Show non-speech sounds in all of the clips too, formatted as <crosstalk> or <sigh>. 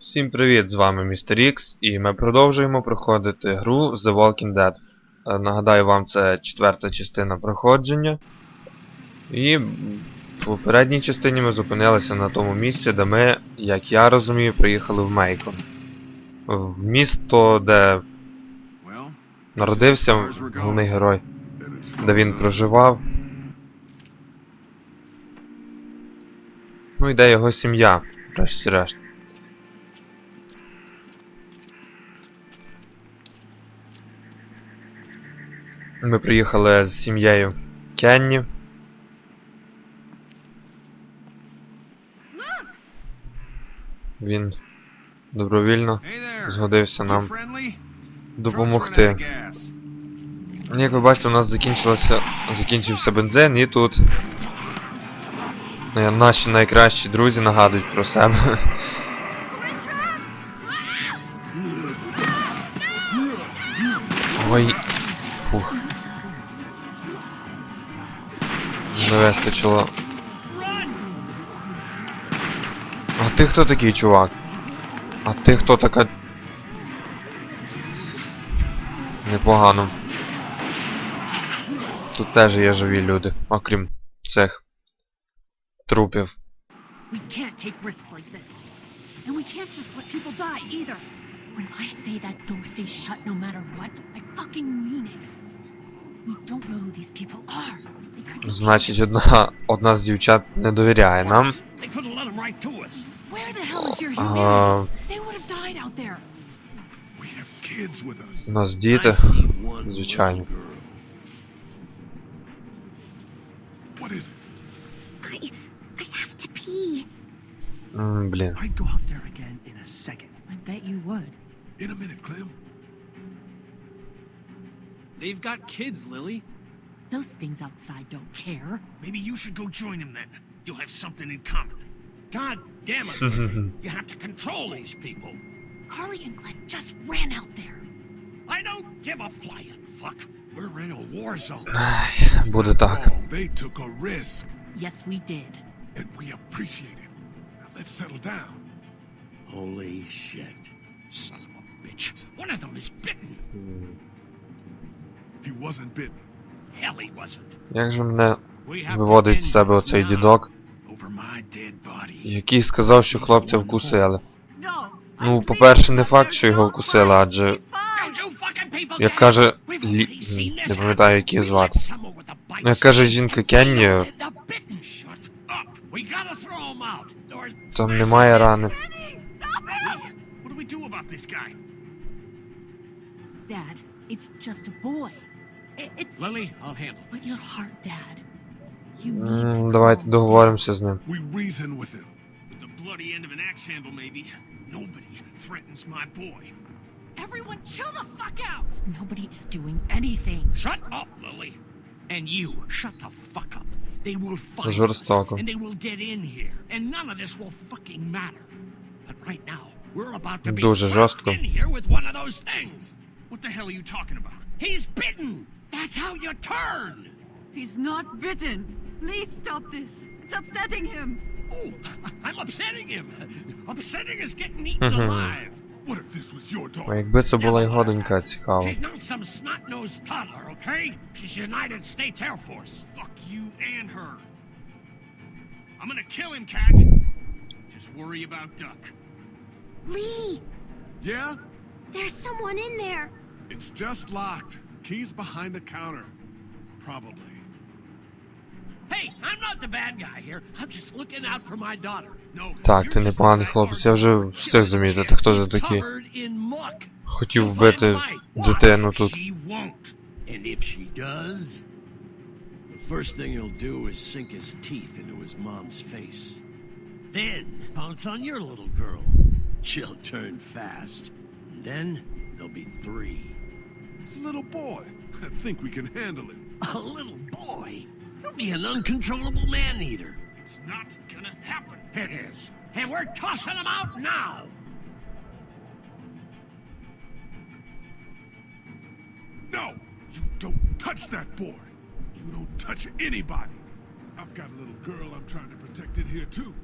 Всім привіт, з вами Містер Ікс, і ми продовжуємо проходити гру The Walking Dead. Е, Нагадаю вам, це четверта частина проходження. І в попередній частині ми зупинилися на тому місці, де ми, як я розумію, приїхали в Мейкон. В місто, де народився головний герой, де він проживав. Ну і де його сім'я, врешті-решт. Ми приїхали з сім'єю Кенні. Він добровільно згодився нам допомогти. Як ви бачите, у нас закінчилося, закінчився бензин і тут наші найкращі друзі нагадують про себе. Ой, Не вистачило. А ти хто такий, чувак? А ти хто така? Непогано. Тут теж є живі люди, окрім цих трупів. We can't take risks like this. And we can't just let people die either. When I say that door stays shut no matter what, I fucking mean it. We don't know who these people are. Значить, одна, одна з дівчат не довіряє нам. А, у нас діти. Звичайно. М, Блін. They've got kids, Lily. Those things outside don't care. Maybe you should go join him then. You'll have something in common. God damn it. <laughs> you have to control these people. Carly and Glenn just ran out there. I don't give a flying fuck. We're in a war zone. <sighs> <sighs> Ай, буде так. Oh, they took a risk, Yes, we did. and we appreciate it. Now let's settle down. Holy shit. Son of a bitch. One of them is bitten. He wasn't bitten. Як же мене We have виводить з себе оцей дідок, now. Over my dead body. який сказав, що хлопця вкусили. Ну, по-перше, не факт, що його вкусили, адже, Don't you fucking people як каже, Лі... не пам'ятаю, happen. як її We звати. Ну, як каже жінка Кенні, там немає рани. Dad, it's just a boy. I- It's Lily, I'll handle but this. your heart, Dad. You need to М, calm Давайте договоримося з ним. We reason with him. With the bloody end of an axe handle, maybe. Nobody threatens my boy. Everyone chill the fuck out! Nobody is doing anything. Shut up, Lily. And you, shut the fuck up. They will find Жорстоко. us, and they will get in here, and none of this will fucking matter. But right now, we're about to be Дуже trapped жорстко. in here with one of those things. What the hell are you talking about? He's bitten. That's how you turn! He's not bitten. Please stop this. It's upsetting him. Oh, <laughs> I'm upsetting him. <laughs> Upsetting is getting eaten alive. What if this was your dog? Jakby co była jej chodynka ciekawa. She's not some snot-nosed toddler, okay? She's United States Air Force. Fuck you and her. I'm gonna kill him, cat. Just worry about Duck. Lee! Yeah? There's someone in there. It's just locked. Keys behind the counter. Probably. Hey, I'm not the bad guy here. I'm just looking out for my daughter. No, Так, you're ти just непоганий a bad хлопець, я guy. вже встиг замітити, хто He's ти такий. covered in muck. Хотів She'll вбити find light. дитину Watch. тут. She won't. And if she does, the first thing he'll do is sink his teeth into his mom's face. Then pounce on your little girl. She'll turn fast. And then there'll be three. It's a little boy. <laughs> I think we can handle him. A little boy? He'll be an uncontrollable man eater. It's not gonna happen. It is. And we're tossing him out now. No! You don't touch that boy! You don't touch anybody! I've got a little girl I'm trying to protect in here, too.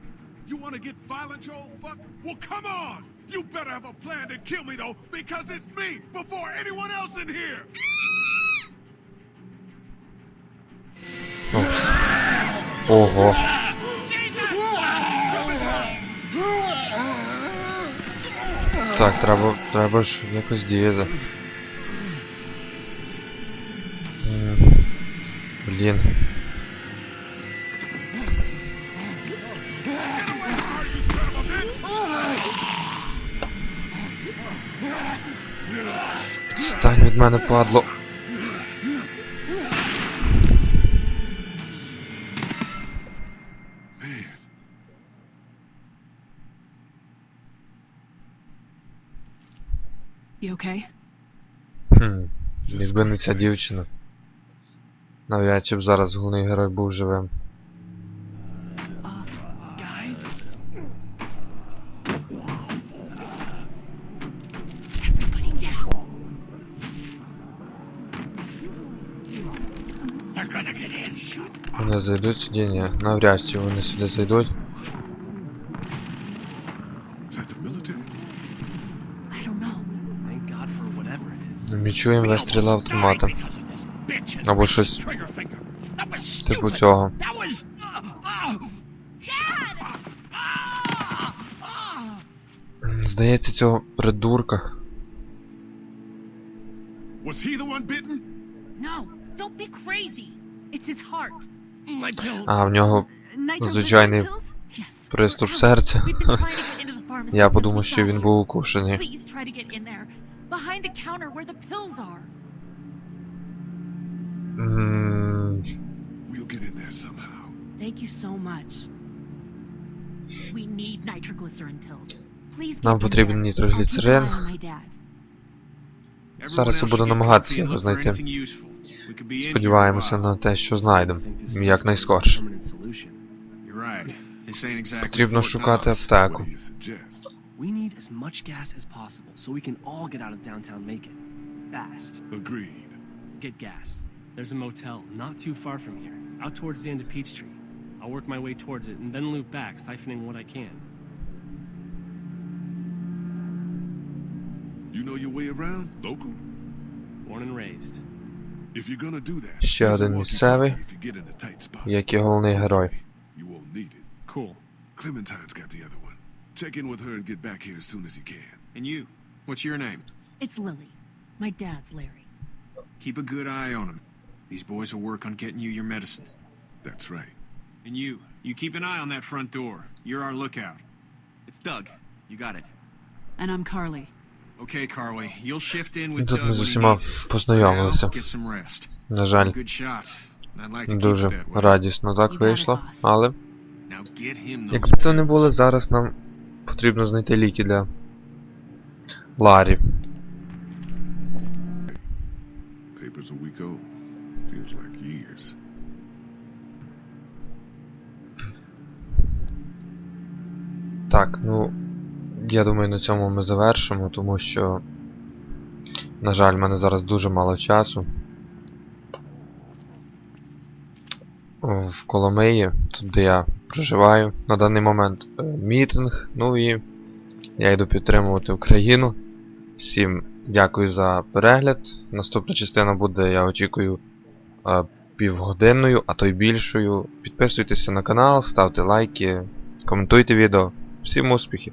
You want to get violent, you old fuck? Well, come on! You better have a plan to kill me, though, because it's me before anyone else in here! Ого. Так, треба, треба ж якось діяти. Блін. Стань від мене, падло. You okay? Хм. Якби не ця дівчина. Навряд чи б зараз головний герой був живим. Вони зайдуть сюди? Ні. Навряд чи вони сюди зайдуть. Is that the military? I don't know. Thank God for whatever it is. Ми чуємо вистріли автомата. Або щось типу цього. Uh, uh, Здається, цього придурка. Was he the one bitten? No, don't be crazy. It's his heart. А, в нього Звичайний приступ серця. Я подумав, що він був укушений. We'll get in there somehow. Thank you so much. We need nitroglycerin pills. Нам потрібен нітрогліцерин. Зараз я буду намагатися його знайти. Сподіваємося на те, що знайдемо. Якнайскорше. Потрібно шукати аптеку. What do you suggest? We need as much gas as possible so we can all get out of downtown Macon. Fast. Agreed. Get gas. There's a motel not too far from here, out towards the end of Peachtree. I'll work my way towards it and then loop back, siphoning what I can. You know your way around? Local? Born and raised. Ще use a один walkie-talkie місцевий, if you get in a tight spot. як і головний герой. You won't need it. Cool. Clementine's got the other one. Check in with her and get back here as soon as you can. And you, what's your name? It's Lily. My dad's Larry. Keep a good eye on him. These boys will work on getting you your medicine. That's right. And you, you keep an eye on that front door. You're our lookout. It's Doug. You got it. And I'm Carly. Okay, Carly, you'll shift in with Тут Doug ми when з he усіма needs it. познайомилися. Now, get some rest. На жаль, дуже радісно так вийшло, але якби то не було зараз, нам потрібно знайти ліки для Ларі. Так, ну я думаю, на цьому ми завершимо, тому що, на жаль, в мене зараз дуже мало часу. В Коломиї, тут де я проживаю, на даний момент е, мітинг, ну і я йду підтримувати Україну. Всім дякую за перегляд. Наступна частина буде, я очікую, е, півгодинною, а то й більшою. Підписуйтеся на канал, ставте лайки, коментуйте відео. Всім успіхів!